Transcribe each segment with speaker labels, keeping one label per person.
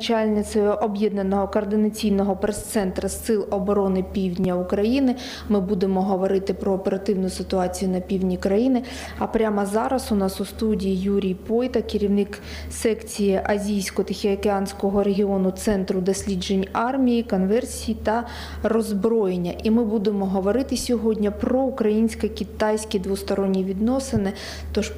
Speaker 1: Начальницею об'єднаного координаційного прес-центру Сил оборони Півдня України ми будемо говорити про оперативну ситуацію на півдні країни. А прямо зараз у нас у студії Юрій Пойта, керівник секції Азійсько-Тихоокеанського регіону Центру досліджень армії, конверсії та роззброєння. І ми будемо говорити сьогодні про українсько-китайські двосторонні відносини. Тож,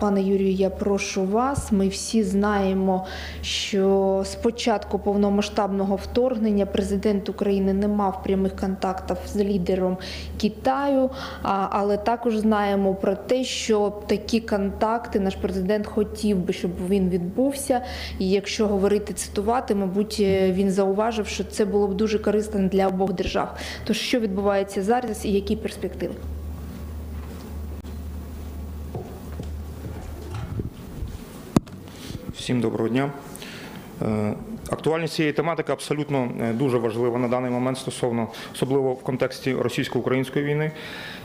Speaker 1: пане Юрію, я прошу вас. Ми всі знаємо, що з початку повномасштабного вторгнення президент України не мав прямих контактів з лідером Китаю, але також знаємо про те, що такі контакти наш президент хотів би, щоб він відбувся. І якщо говорити цитувати, мабуть, е, він зауважив, що це було б дуже корисно для обох держав. Тож що відбувається зараз і які перспективи?
Speaker 2: Всім доброго дня. 嗯 Актуальність цієї тематики абсолютно е, дуже важлива на даний момент стосовно, особливо в контексті російсько-української війни.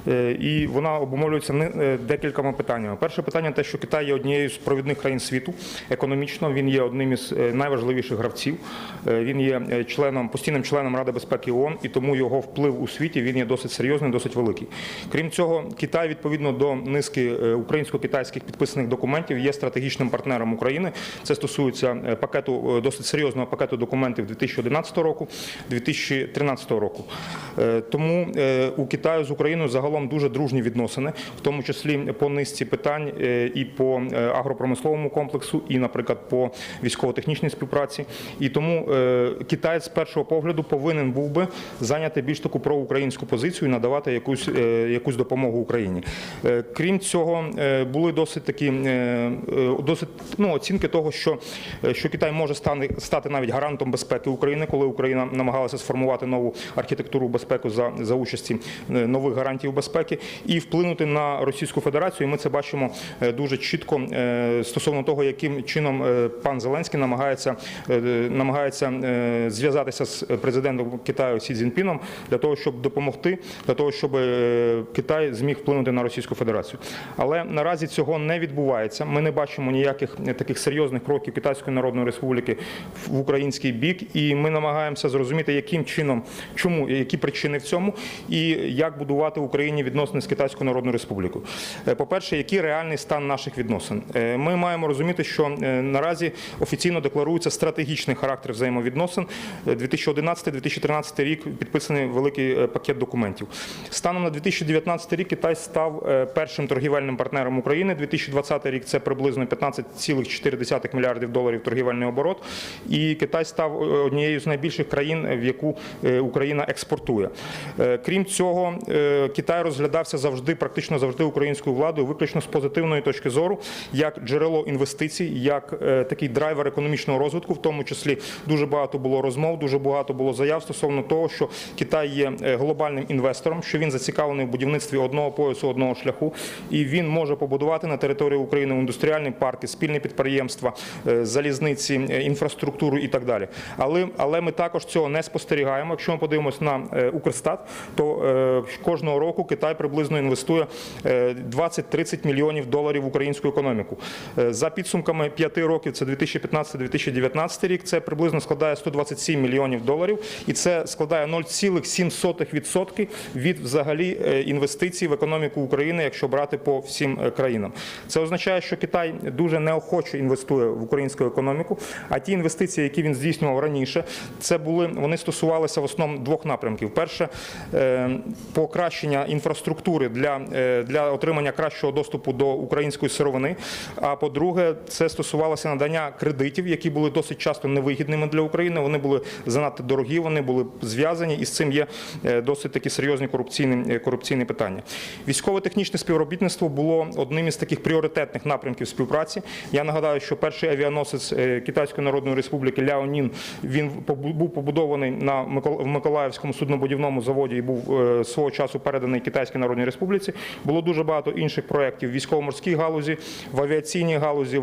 Speaker 2: Е, І вона обумовлюється е, декількома питаннями. Перше питання те, що Китай є однією з провідних країн світу економічно. Він є одним із найважливіших гравців. Він є членом постійним членом Ради безпеки ООН, і тому його вплив у світі він є досить серйозний, досить великий. Крім цього, Китай відповідно до низки українсько-китайських підписаних документів є стратегічним партнером України. Це стосується пакету досить серйозного пакету документів 2011 року, 2013 року. Е, Тому е, у Китаю з Україною загалом дуже дружні відносини, в тому числі по низці питань е, і по агропромисловому комплексу, і, наприклад, по військово-технічній співпраці. І тому Китай з першого погляду повинен був би зайняти більш таку проукраїнську позицію і надавати якусь, якусь допомогу Україні. Крім цього, були досить такі досить ну, оцінки того, що, що Китай може стане- стати навіть гарантом безпеки України, коли Україна намагалася сформувати нову архітектуру безпеки за, за участі е, нових гарантів безпеки і вплинути на Російську Федерацію. І ми це бачимо е, дуже чітко е, стосовно того, яким чином пан Зеленський намагається, намагається зв'язатися з президентом Китаю Сі Цзіньпіном для того, щоб допомогти, для того, щоб Китай зміг вплинути на Російську Федерацію. Але наразі цього не відбувається. Ми не бачимо ніяких таких серйозних кроків Китайської Народної Республіки в український бік, і ми намагаємося зрозуміти, яким чином, чому, які причини в цьому, і як будувати в Україні відносини з Китайською Народною Республікою. Е, По-перше, який реальний стан наших відносин? Е, Ми маємо розуміти, що е, наразі офіційно декларується стратегічний характер взаємовідносин. Е, 2011-2013 рік підписаний великий пакет документів. Станом на 2019 рік Китай став першим торгівельним партнером України. 2020 рік це приблизно 15,4 мільярдів доларів торгівельний оборот. І Китай став е, однією з найбільших країн, в яку е, Україна експортує. Е, Крім цього, Китай розглядався завжди, практично завжди українською владою, виключно з позитивної точки зору, як джерело інвестицій, як такий драйвер економічного розвитку, в тому числі дуже багато було розмов, дуже багато було заяв стосовно того, що Китай є глобальним інвестором, що він зацікавлений в будівництві одного поясу, одного шляху, і він може побудувати на території України індустріальні парки, спільні підприємства, залізниці, е, інфраструктуру і так далі. Але, але ми також цього не спостерігаємо. Якщо ми подивимося на е, Укрстат, то е, кожного року Китай приблизно інвестує е, 20-30 мільйонів доларів в українську економіку. Е, За підсумками п'яти років, це 2015-2019 рік, це приблизно складає 127 мільйонів доларів, і це складає 0,7% від взагалі е, інвестицій в економіку України, якщо брати по всім е, країнам. Це означає, що Китай дуже неохоче інвестує в українську економіку. А ті інвестиції, які він здійснював раніше, це були вони стосувалися в основному двох напрямків: перше е, покращення інфраструктури для, е, для отримання кращого доступу до української сировини. А по-друге, це стосувалося надання кредитів, які були досить часто невигідними для України. Вони були занадто дорогі, вони були зв'язані, і з цим є е, досить такі серйозні корупційні, корупційні питання. Військово-технічне співробітництво було одним із таких пріоритетних напрямків співпраці. Я нагадаю, що перший авіаносець Китайської Народної Республіки Ляонін він був побудований на Миколаївському суднобудівному заводі і був е, свого часу переданий Китайській Народній Республіці. Було дуже багато інших проєктів в військово-морській галузі, в авіаційній галузі,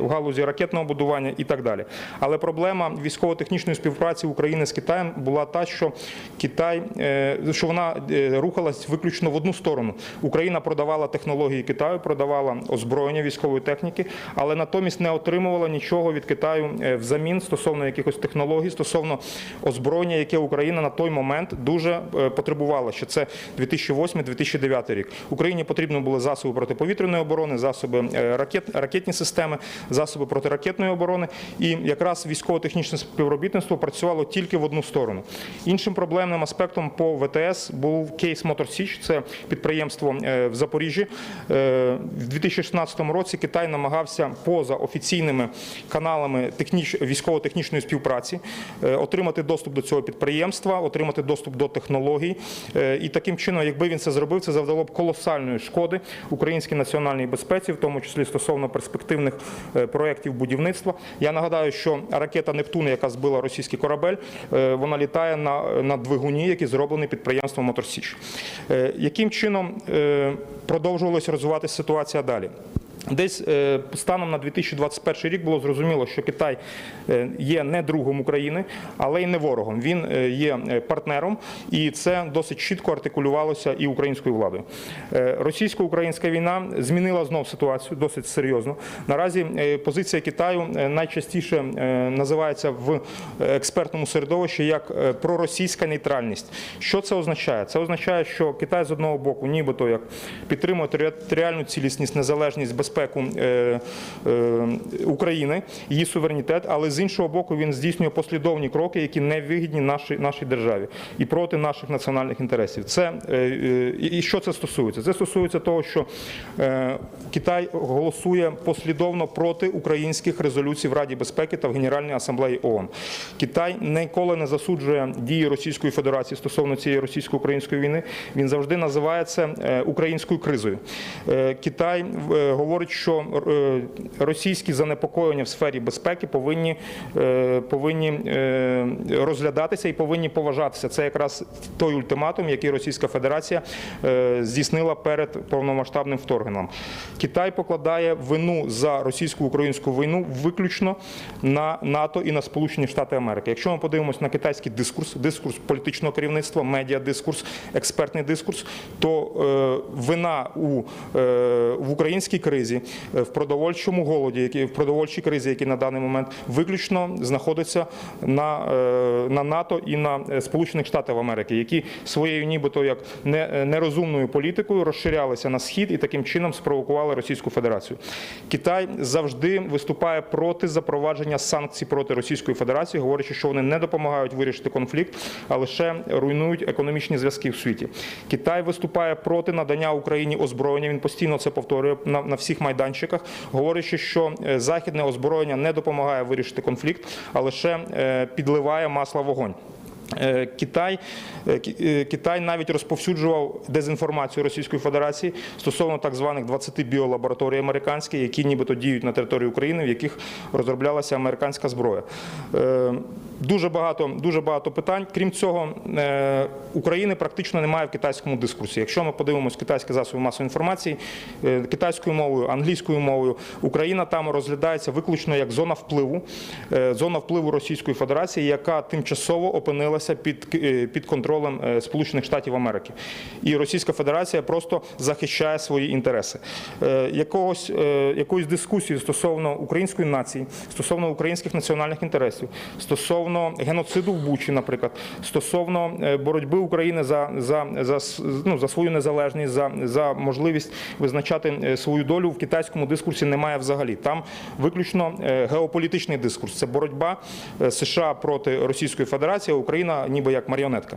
Speaker 2: в галузі, ракетного будування і так далі. Але проблема військово-технічної співпраці України з Китаєм була та, що Китай, е, що вона е, рухалась виключно в одну сторону. Україна продавала технології Китаю, продавала озброєння військової техніки, але натомість не отримувала нічого від Китаю взамін замін, стосовно якихось технологій, стосовно озброєння, яке Україна на той момент дуже е, потребувала. Що це 2008-2009 рік. Україні потрібно були засоби протиповітряної оборони, засоби е, ракет, ракетні системи, засоби протиракетної оборони. І якраз військово-технічне співробітництво працювало тільки в одну сторону. Іншим проблемним аспектом по ВТС був кейс Мотор Січ, це підприємство е, в Запоріжжі. В 2016 році Китай намагався поза офіційними каналами техніч... військово-технічної співпраці е, отримати доступ до цього підприємства, отримати доступ до технологій. Е, І таким чином, якби він це зробив, це завдало б колосальної шкоди українській національній безпеці, в тому числі стосовно перспективних е, проєктів будівництва. Я нагадаю, що ракета Нептун, яка збила російський корабель, вона літає на, на двигуні, який зроблений підприємством Моторсіч. Яким чином продовжувалася розвиватися ситуація далі? Десь е, станом на 2021 рік було зрозуміло, що Китай е, є не другом України, але й не ворогом. Він е, є партнером, і це досить чітко артикулювалося і українською владою. Російсько-українська війна змінила знов ситуацію досить серйозно. Наразі позиція Китаю найчастіше називається в експертному середовищі як проросійська нейтральність. Що це означає? Це означає, що Китай з одного боку, нібито як підтримує територіальну цілісність, незалежність, безпеку е, е, України, її суверенітет, але з іншого боку він здійснює послідовні кроки, які не вигідні нашій, державі і проти наших національних інтересів. Це е, і що це стосується? Це стосується того, що Китай голосує послідовно проти українських резолюцій в Раді безпеки та в Генеральній асамблеї ООН. Китай ніколи не засуджує дії Російської Федерації стосовно цієї російсько-української війни. Він завжди називає це українською кризою. Китай е, говорить, що е, російські занепокоєння в сфері безпеки повинні, е, повинні е, розглядатися і повинні поважатися. Це якраз той ультиматум, який Російська Федерація здійснила перед повномасштабним вторгненням. Китай покладає вину за російсько-українську війну виключно на НАТО і на Сполучені Штати Америки. Якщо ми подивимось на китайський дискурс, дискурс політичного керівництва, медіадискурс, експертний дискурс, то вина у в українській кризі, е, в продовольчому голоді, який в продовольчій кризі, який на даний момент виключно знаходиться на, е, на НАТО і на е, Сполучених Штатів Америки, які своєю нібито як не- нерозумною політикою розширялися на схід і таким чином спровокували Російську Федерацію. Китай завжди виступає проти запровадження санкцій проти Російської Федерації, говорячи, що вони не допомагають вирішити конфлікт, а лише руйнують економічні зв'язки в світі. Китай виступає проти надання Україні озброєння. Він постійно це повторює на, на всіх майданчиках, говорячи, що е, західне озброєння не допомагає вирішити конфлікт, а лише е, підливає масло в вогонь. Е, Китай, Ки- Китай навіть розповсюджував дезінформацію Російської Федерації стосовно так званих 20 біолабораторій американських, які нібито діють на території України, в яких розроблялася американська зброя. Дуже багато, дуже багато питань. Крім цього, е, України практично немає в китайському дискурсі. Якщо ми подивимося китайські засоби масової інформації е, китайською мовою, англійською мовою, Україна там розглядається виключно як зона впливу, е, зона впливу Російської Федерації, яка тимчасово опинилася під, під контролем Сполучених Штатів Америки. І Російська Федерація просто захищає свої інтереси. Якогось, якоїсь дискусії стосовно української нації, стосовно українських національних інтересів, стосовно геноциду в Бучі, наприклад, стосовно е, боротьби України за, за, за, ну, за свою незалежність, за, за можливість визначати е, свою долю в китайському дискурсі немає взагалі. Там виключно е, геополітичний дискурс. Це боротьба США проти Російської Федерації, а Україна ніби як маріонетка.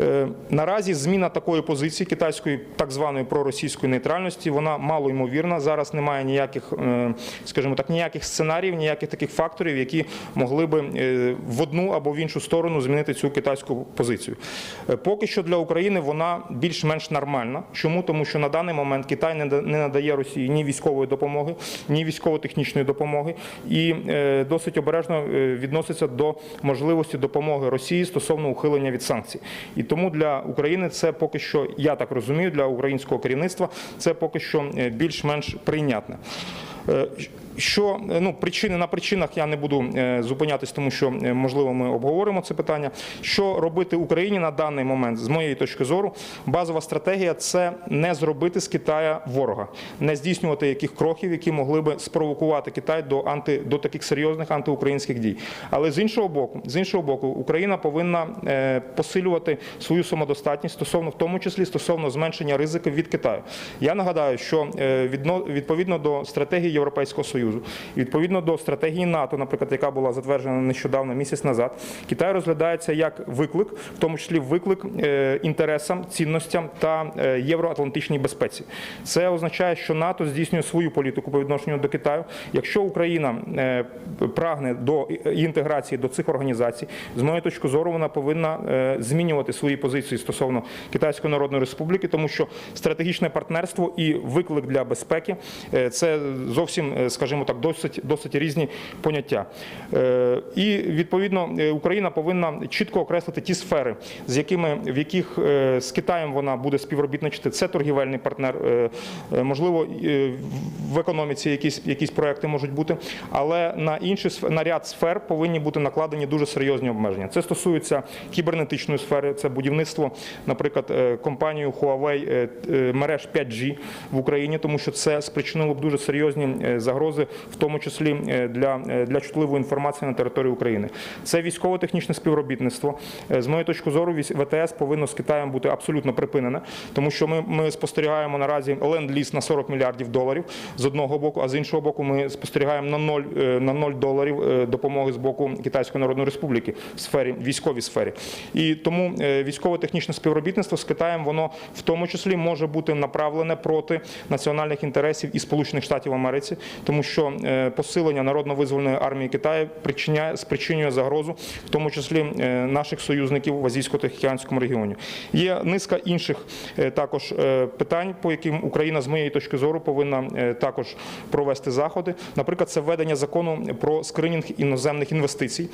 Speaker 2: Е, Наразі зміна такої позиції китайської так званої проросійської нейтральності вона мало ймовірна. Зараз немає ніяких, е, скажімо так, ніяких сценаріїв, ніяких таких факторів, які могли би е, в одну або в іншу сторону змінити цю китайську позицію. Поки що для України вона більш-менш нормальна. Чому? Тому що на даний момент Китай не надає Росії ні військової допомоги, ні військово-технічної допомоги і досить обережно відноситься до можливості допомоги Росії стосовно ухилення від санкцій. І тому для України це поки що, я так розумію, для українського керівництва це поки що е, більш-менш прийнятне. Що е, ну причини на причинах я не буду е, зупинятись, тому що е, можливо ми обговоримо це питання. Що робити Україні на даний момент, з моєї точки зору, базова стратегія це не зробити з Китая ворога, не здійснювати яких кроків, які могли би спровокувати Китай до анти до таких серйозних антиукраїнських дій. Але з іншого боку, з іншого боку, Україна повинна посилювати свою самодостатність стосовно, в тому числі стосовно зменшення ризиків від Китаю. Я нагадаю, що відно- відповідно до стратегії Європейського союзу, і відповідно до стратегії НАТО, наприклад, яка була затверджена нещодавно місяць назад, Китай розглядається як виклик, в тому числі виклик е, інтересам, цінностям та е, євроатлантичній безпеці. Це означає, що НАТО здійснює свою політику по відношенню до Китаю. Якщо Україна е, прагне до інтеграції до цих організацій, з моєї точки зору, вона повинна змінювати свої позиції стосовно Китайської Народної Республіки, тому що стратегічне партнерство і виклик для безпеки це зовсім, е, скажімо так, досить досить різні поняття. Е, І відповідно е, Україна повинна чітко окреслити ті сфери, з якими в яких е, з Китаєм вона буде співробітничати. Це торгівельний партнер, можливо, в економіці якісь якісь проекти можуть бути, але на інші на ряд сфер повинні бути накладені дуже серйозні обмеження. Це стосується кібернетичної сфери, це будівництво, наприклад, компанією Huawei мереж 5G в Україні, тому що це спричинило б дуже серйозні е, загрози, в тому числі е, для, е, для чутливої інформації на території України. Це військово-технічне співробітництво. Е, З моєї точки зору, ВТС повинно з Китаєм бути абсолютно припинене, тому що ми, ми спостерігаємо наразі ленд-ліз на 40 мільярдів доларів з одного боку, а з іншого боку, ми спостерігаємо на 0, е, на 0 доларів допомоги з боку Китайської Народної Республіки в сфері військовій сфері. І тому військово-технічне співробітництво з Китаєм воно в тому числі може бути направлене проти національних інтересів і Сполучених Штатів Америці, тому що е, посилення народно-визвольної армії Китаю причиняє спричинює загрозу, в тому числі е, наших союзників в Азійсько-Тихоокеанському регіоні. Є низка інших е, також питань, по яким Україна з моєї точки зору повинна також провести заходи. Наприклад, це введення закону про скринінг іноземних інвестицій.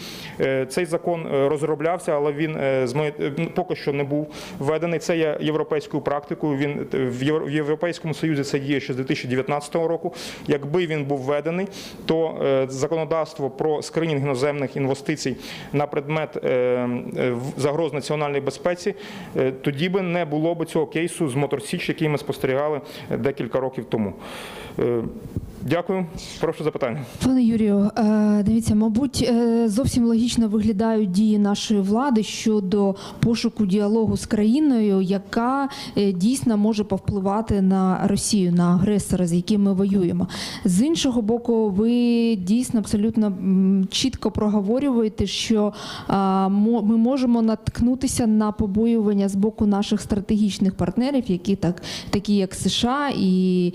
Speaker 2: Цей закон розроблявся, але він з моєї- е, поки що не був введений. Це є європейською практикою. Він в Європейському Союзі це діє ще з 2019 року. Якби він був введений, то е, законодавство про скринінг іноземних інвестицій на предмет е, е, загроз національної безпеці, тоді би не було б цього кейсу з Моторсіч, який ми спостерігали декілька років тому. Дякую. Прошу запитання.
Speaker 1: Пане Юрію, е, дивіться, мабуть, е, зовсім логічно виглядають дії нашої влади щодо пошуку діалогу з країною, яка е, дійсно може повпливати на Росію, на агресора, з яким ми воюємо. З іншого боку, ви дійсно абсолютно чітко проговорюєте, що ми можемо наткнутися на побоювання з боку наших стратегічних партнерів, які так такі як США і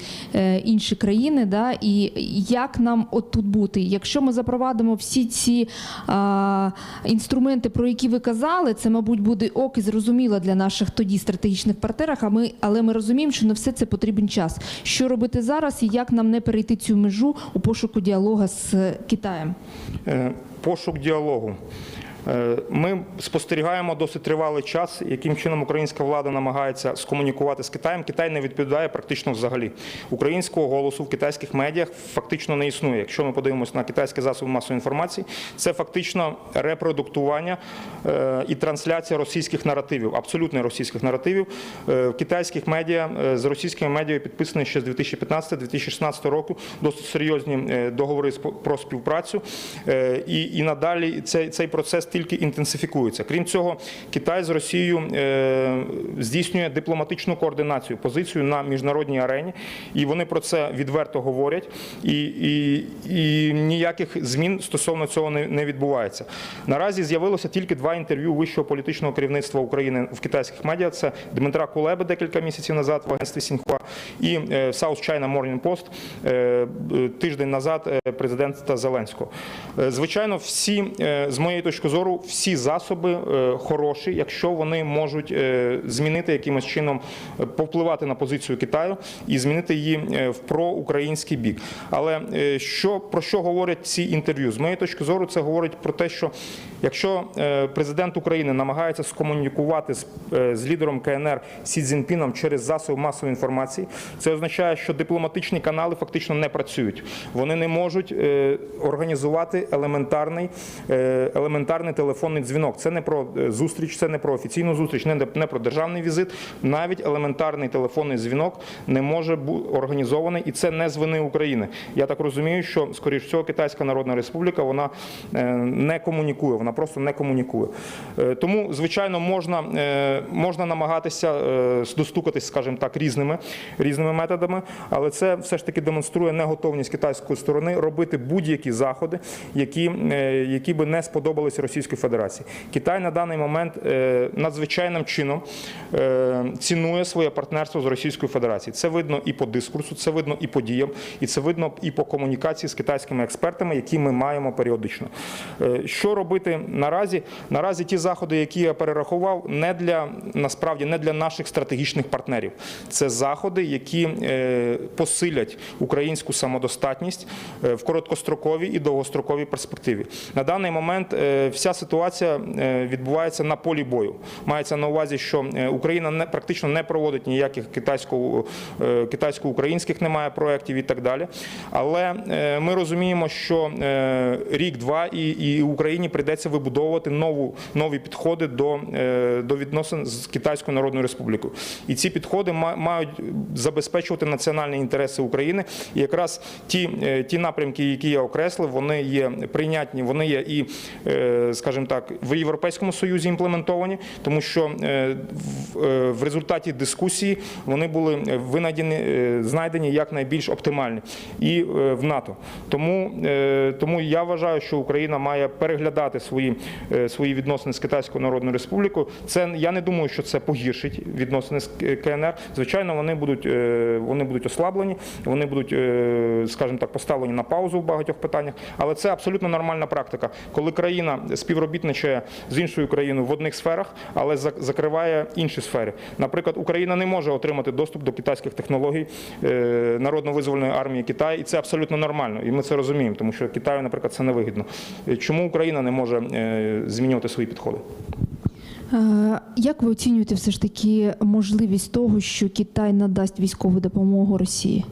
Speaker 1: інші країни. Да, і як нам от тут бути? Якщо ми запровадимо всі ці а, інструменти, про які ви казали, це, мабуть, буде ок і зрозуміло для наших тоді стратегічних партнерів, а ми, але ми розуміємо, що на все це потрібен час. Що робити зараз і як нам не перейти цю межу у пошуку діалога з Китаєм?
Speaker 2: Е, Пошук діалогу. Е, Ми спостерігаємо досить тривалий час, яким чином українська влада намагається скомунікувати з Китаєм. Китай не відповідає практично взагалі. Українського голосу в китайських медіях фактично не існує. Якщо ми подивимося на китайські засоби масової інформації, це фактично репродуктування е, і трансляція російських наративів, абсолютно російських наративів. Е, В китайських медіа з російськими медіа підписані ще з 2015-2016 року досить серйозні договори про співпрацю. І, і надалі цей, цей процес тільки інтенсифікується. Крім цього, Китай з Росією е, здійснює дипломатичну координацію, позицію на міжнародній арені, і вони про це відверто говорять. І, і, і ніяких змін стосовно цього не, не відбувається. Наразі з'явилося тільки два інтерв'ю вищого політичного керівництва України в китайських медіа. Це Дмитра Кулеби декілька місяців назад в агентстві Сіньхуа і е, South China Morning Post е, тиждень назад президента Зеленського. Звичайно, всі з моєї точки зору. Зору, всі засоби е, хороші, якщо вони можуть е, змінити якимось чином, е, повпливати на позицію Китаю і змінити її в проукраїнський бік. Але що про що говорять ці інтерв'ю? З моєї точки зору, це говорить про те, що якщо президент України намагається скомунікувати з, з лідером КНР Сі Цзіньпіном через засоби масової інформації, це означає, що дипломатичні канали фактично не працюють. Вони не можуть організувати елементарний, е, елементарний телефонний дзвінок. Це не про е, зустріч, це не про офіційну зустріч, не, про державний візит. Навіть елементарний телефонний дзвінок не може бути організований, і це не з вини України. Я так розумію, що скоріш всього Китайська Народна Республіка вона е, не комунікує, вона просто не комунікує. Е, Тому, звичайно, можна, можна намагатися достукатись, скажімо так, різними, різними методами, але це все ж таки демонструє неготовність китайської сторони робити будь-які заходи, які, які би не сподобалися Російській Федерації. Китай на даний момент е, надзвичайним чином е, цінує своє партнерство з Російською Федерацією. Це видно і по дискурсу, це видно і по діям, і це видно і по комунікації з китайськими експертами, які ми маємо періодично. Е, Що робити наразі? Наразі ті заходи, які я перерахував, не для насправді не для наших стратегічних партнерів. Це заходи, які посилять українську самодостатність в короткостроковій і довгостроковій перспективі. На даний момент е, вся ситуація е, відбувається на полі бою. Мається на увазі, що е, Україна не практично не проводить ніяких е, китайсько-українських немає проєктів і так далі. Але ми розуміємо, що рік-два і, і Україні прийдеться вибудовувати нову, нові підходи до, до відносин з Китайською Народною Республікою. І ці підходи мають забезпечувати національні інтереси України. І якраз ті, ті напрямки, які я окреслив, вони є прийнятні, вони є і, скажімо так, в Європейському Союзі імплементовані, тому що е, в, е, результаті дискусії вони були винайдені, е, знайдені як найбільш оптимальні і в НАТО. Тому, тому я вважаю, що Україна має переглядати свої, свої відносини з Китайською Народною Республікою. Це я не думаю, що це погіршить відносини з КНР. Звичайно, вони будуть, вони будуть ослаблені, вони будуть, скажімо так, поставлені на паузу в багатьох питаннях. Але це абсолютно нормальна практика, коли країна співробітничає з іншою країною в одних сферах, але закриває інші сфери. Наприклад, Україна не може отримати доступ до китайських технологій е, народно-визвольної армії Китаю, і це абсолютно нормально. І ми це розуміємо, тому що Китаю, наприклад, це невигідно. Е, Чому Україна не може е, змінювати свої підходи?
Speaker 3: Як ви оцінюєте все ж таки можливість того, що Китай надасть військову допомогу Росії?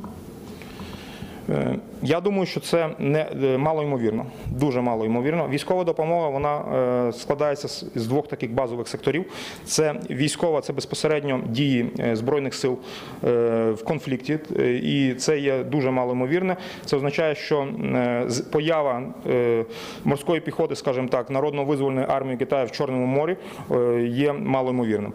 Speaker 2: Я думаю, що це не е, мало ймовірно, дуже мало ймовірно. Військова допомога вона е, складається з двох таких базових секторів: це військова, це безпосередньо дії е, збройних сил в конфлікті, і це є дуже мало ймовірне. Це означає, що поява морської піхоти, скажімо так, народно-визвольної армії Китаю в Чорному морі є малоймовірним.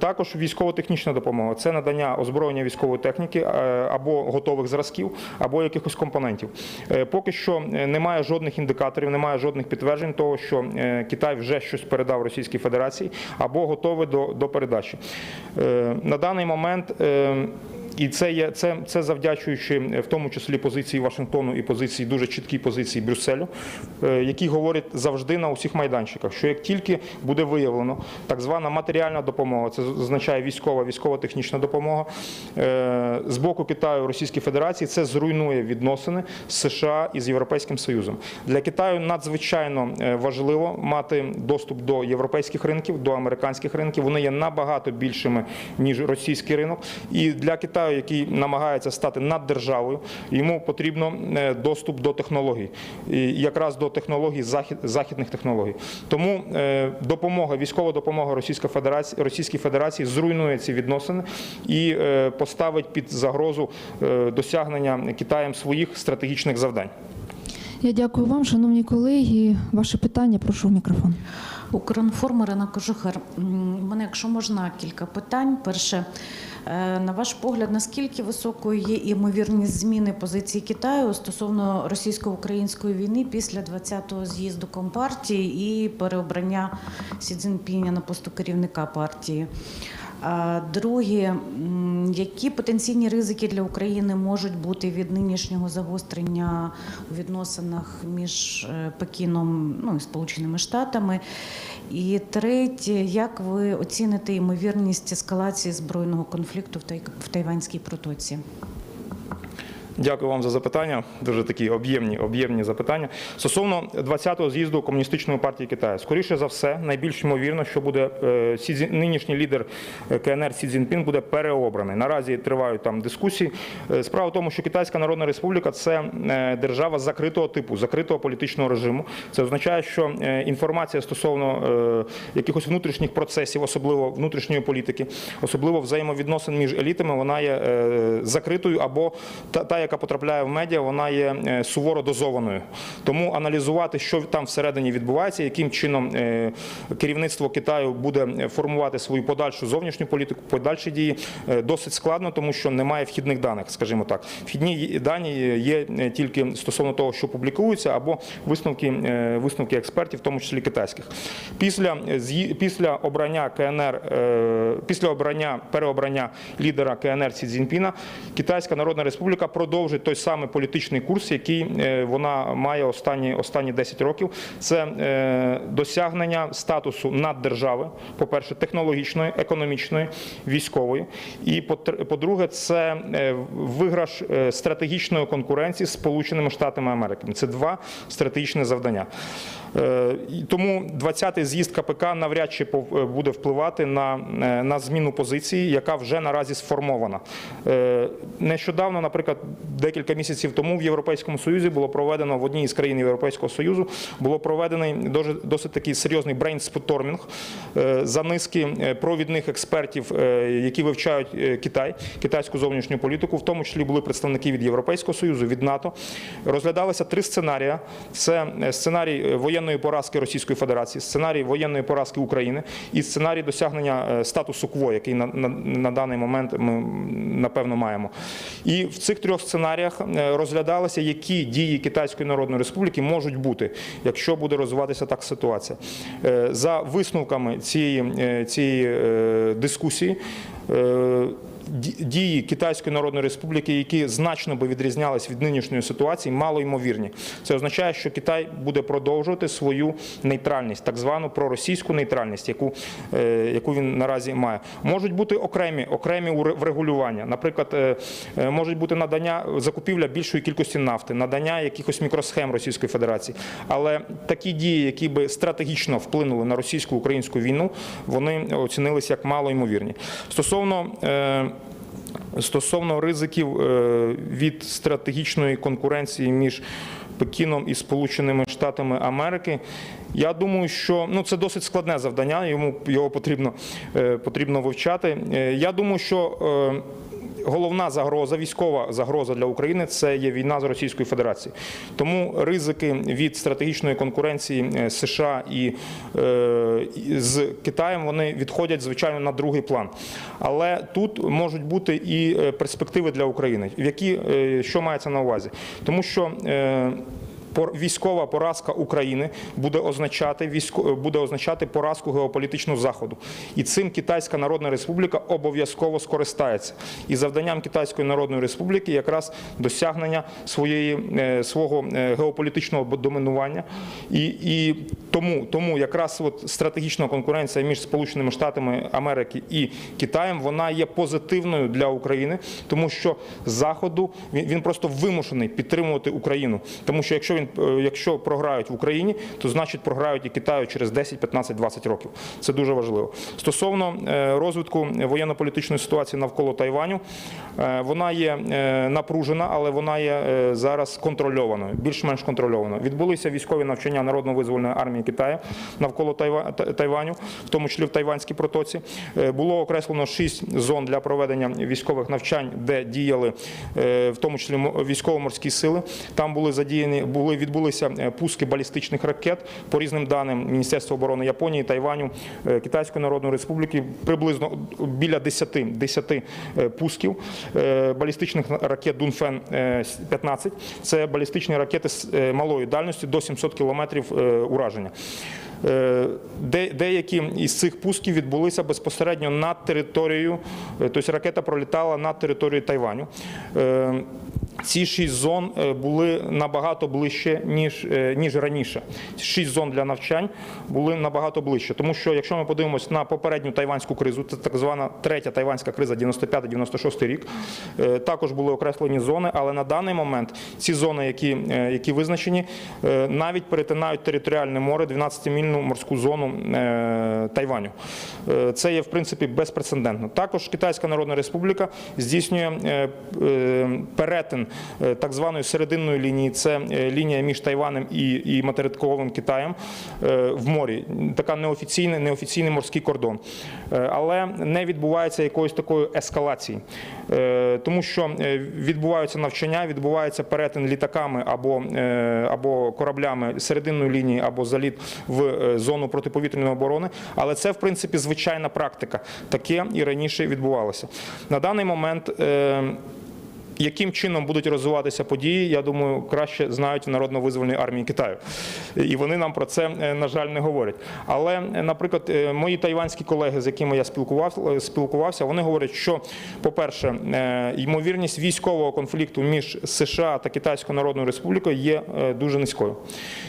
Speaker 2: Також військово-технічна допомога це надання озброєння військової техніки або готових зразків, або якихось компонентів. Е, Поки що е, немає жодних індикаторів, немає жодних підтверджень того, що е, Китай вже щось передав Російській Федерації або готовий до, до передачі. На даний момент. І це є це, це завдячуючи е, в тому числі позиції Вашингтону і позиції дуже чіткій позиції Брюсселю, е, які говорять завжди на усіх майданчиках, що як тільки буде виявлено так звана матеріальна допомога, це означає військова, військово-технічна допомога е, з боку Китаю Російської Федерації, це зруйнує відносини з США і з Європейським Союзом. Для Китаю надзвичайно важливо мати доступ до європейських ринків, до американських ринків. Вони є набагато більшими ніж російський ринок. І для Китаю, який намагається стати наддержавою, йому потрібно е, доступ до технологій, і якраз до технологій західних технологій. Тому е, допомога, військова допомога Російської Федерації, Російській Федерації зруйнує ці відносини і е, поставить під загрозу досягнення Китаєм своїх стратегічних завдань.
Speaker 3: Я дякую вам, шановні колеги. Ваше питання, прошу в мікрофон.
Speaker 4: Укрінформ Ірина Кожухар. У мене, якщо можна, кілька питань. Перше, на ваш погляд, наскільки високою є ймовірність зміни позиції Китаю стосовно російсько-української війни після 20-го з'їзду Компартії і переобрання Сі Цзіньпіня на посту керівника партії? Друге, які потенційні ризики для України можуть бути від нинішнього загострення у відносинах між е, Пекіном ну, і Сполученими Штатами? І третє, як ви оціните ймовірність ескалації збройного конфлікту в Тайванській протоці?
Speaker 2: Дякую вам за запитання. Дуже такі об'ємні, об'ємні запитання. Стосовно 20-го з'їзду комуністичної партії Китаю, скоріше за все, найбільш ймовірно, що буде е, нинішній лідер е, КНР Сі Цзіньпін буде переобраний. Наразі тривають там дискусії. Е, Справа в тому, що Китайська Народна Республіка це держава закритого типу, закритого політичного режиму. Це означає, що інформація стосовно якихось внутрішніх процесів, особливо внутрішньої політики, особливо взаємовідносин між елітами, вона є закритою або та, та, яка потрапляє в медіа, вона є е, суворо дозованою. Тому аналізувати, що там всередині відбувається, яким чином е, керівництво Китаю буде формувати свою подальшу зовнішню політику, подальші дії, е, досить складно, тому що немає вхідних даних, скажімо так. Вхідні дані є е, тільки стосовно того, що публікується, або висновки, е, висновки експертів, в тому числі китайських. Після, е, після обрання КНР, е, після обрання переобрання лідера КНР Сі Цзіньпіна, Китайська Народна Республіка продовжить той самий політичний курс, який е, вона має останні, останні 10 років. Це е, досягнення статусу наддержави, по-перше, технологічної, економічної, військової. І по-друге, це е, виграш стратегічної конкуренції з Сполученими Штатами Америки. Це два стратегічні завдання. Е, Тому 20-й з'їзд КПК навряд чи е, буде впливати на, е, на зміну позиції, яка вже наразі сформована. Нещодавно, наприклад, декілька місяців тому в Європейському Союзі було проведено в одній із країн Європейського Союзу було проведений досить такий серйозний брейнспотормінг за низки провідних експертів, які вивчають Китай, китайську зовнішню політику, в тому числі були представники від Європейського Союзу, від НАТО. Розглядалися три сценарії: це сценарій е, воєнної поразки Російської Федерації, сценарій воєнної поразки України і сценарій досягнення е, статусу КВО, який на, на, на даний момент ми напевно маємо. І в цих трьох сценаріях е, розглядалося, які дії Китайської Народної Республіки можуть бути, якщо буде розвиватися так ситуація. Е, За висновками цієї, цієї дискусії. Ді- Дії Китайської Народної Республіки, які значно би відрізнялись від нинішньої ситуації, мало ймовірні. Це означає, що Китай буде продовжувати свою нейтральність, так звану проросійську нейтральність, яку, е, яку він наразі має. Можуть бути окремі, окремі врегулювання. Наприклад, е, е, можуть бути надання закупівля більшої кількості нафти, надання якихось мікросхем Російської Федерації. Але такі дії, які би стратегічно вплинули на російсько-українську війну, вони оцінилися як мало ймовірні. Стосовно Стосовно ризиків е, від стратегічної конкуренції між Пекіном і Сполученими Штатами Америки, я думаю, що ну це досить складне завдання. Йому його потрібно, е, потрібно вивчати. Е, Я думаю, що Головна загроза, військова загроза для України це є війна з Російською Федерацією. Тому ризики від стратегічної конкуренції е, США і, е, з Китаєм вони відходять звичайно на другий план. Але тут можуть бути і е, перспективи для України. Які що мається на увазі? Тому що Військова поразка України буде означати військо буде означати поразку геополітичного заходу, і цим Китайська Народна Республіка обов'язково скористається. І завданням Китайської Народної Республіки якраз досягнення своєї е, свого е, геополітичного домінування, і, і тому, тому якраз от стратегічна конкуренція між Сполученими Штатами Америки і Китаєм вона є позитивною для України, тому що заходу він, він просто вимушений підтримувати Україну, тому що якщо він е, якщо програють в Україні, то значить програють і Китаю через 10, 15, 20 років. Це дуже важливо. Стосовно е, розвитку воєнно-політичної ситуації навколо Тайваню, е, вона є напружена, але вона є зараз контрольованою, більш-менш контрольованою. Відбулися військові навчання народно-визвольної армії Китаю навколо Тайваню, в тому числі в Тайванській протоці. Було окреслено шість зон для проведення військових навчань, де діяли в тому числі військово-морські сили. Там були задіяні, були відбулися е, пуски балістичних ракет по різним даним Міністерства оборони Японії, Тайваню, е, Китайської Народної Республіки. Приблизно біля 10, 10 е, пусків балістичних ракет Дунфен 15. Це балістичні ракети з малої дальності до 700 кілометрів ураження. Де- Деякі із цих пусків відбулися безпосередньо над територією, тобто ракета пролітала над територією Тайваню. Ці шість зон е, були набагато ближче, ніж, е, ніж раніше. Шість зон для навчань були набагато ближче. Тому що, якщо ми подивимось на попередню тайванську кризу, це так звана третя тайванська криза 95-96 рік, е, також були окреслені зони, але на даний момент ці зони, які, які визначені, навіть перетинають територіальне море, 12-мільну морську зону Тайваню. Це є в принципі безпрецедентно. Також Китайська Народна Республіка здійснює перетин так званої серединної лінії. Це е, лінія між Тайванем і, і материковим Китаєм е, в морі. Така неофіційний, неофіційний морський кордон. Е, Але не відбувається якоїсь такої ескалації, Е, тому що е, відбуваються навчання, відбувається перетин літаками або, е, або кораблями серединної лінії, або заліт в е, зону протиповітряної оборони. Але це, в принципі, звичайна практика. Таке і раніше відбувалося. На даний момент. Яким чином будуть розвиватися події, я думаю, краще знають народно-визвольній армії Китаю. І вони нам про це, е, на жаль, не говорять. Але, е, наприклад, е, мої тайванські колеги, з якими я спілкував, спілкувався, вони говорять, що, по-перше, ймовірність військового конфлікту між США та Китайською Народною Республікою є дуже низькою.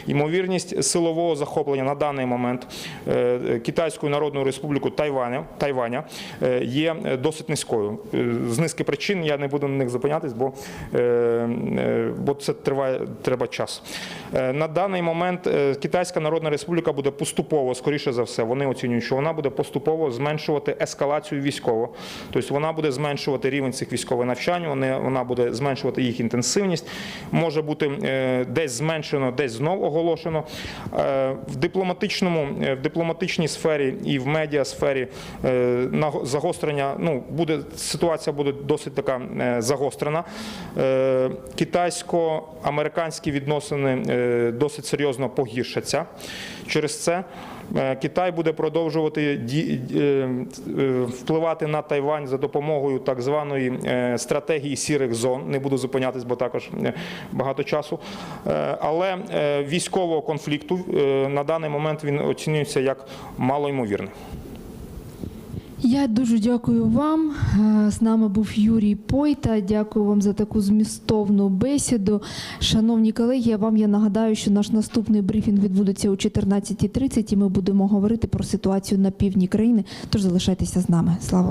Speaker 2: Ймовірність силового захоплення на даний момент Китайською Народною Республікою Тайваня, Тайваня є досить низькою. З низки причин я не буду на них зупинятись, бо, е, е, бо це триває треба час. Е, На даний момент Китайська Народна Республіка буде поступово, скоріше за все, вони оцінюють, що вона буде поступово зменшувати ескалацію військово. Тобто вона буде зменшувати рівень цих військових навчань, вона буде зменшувати їх інтенсивність. Може бути десь зменшено, десь знов оголошено. В дипломатичному, в дипломатичній сфері і в медіасфері загострення, ну, буде, ситуація буде досить така загострена. Е, Китайсько-американські відносини е, досить серйозно погіршаться через це. Е, Китай буде продовжувати впливати на Тайвань за допомогою так званої стратегії сірих зон. Не буду зупинятись, бо також багато часу. Але військового конфлікту на даний момент він оцінюється як малоймовірний.
Speaker 3: Я дуже дякую вам. Е, З нами був Юрій Пойта. Дякую вам за таку змістовну бесіду. Шановні колеги, вам я нагадаю, що наш наступний брифінг відбудеться о 14.30 і ми будемо говорити про ситуацію на півдні країни. Тож залишайтеся з нами. Слава Україні!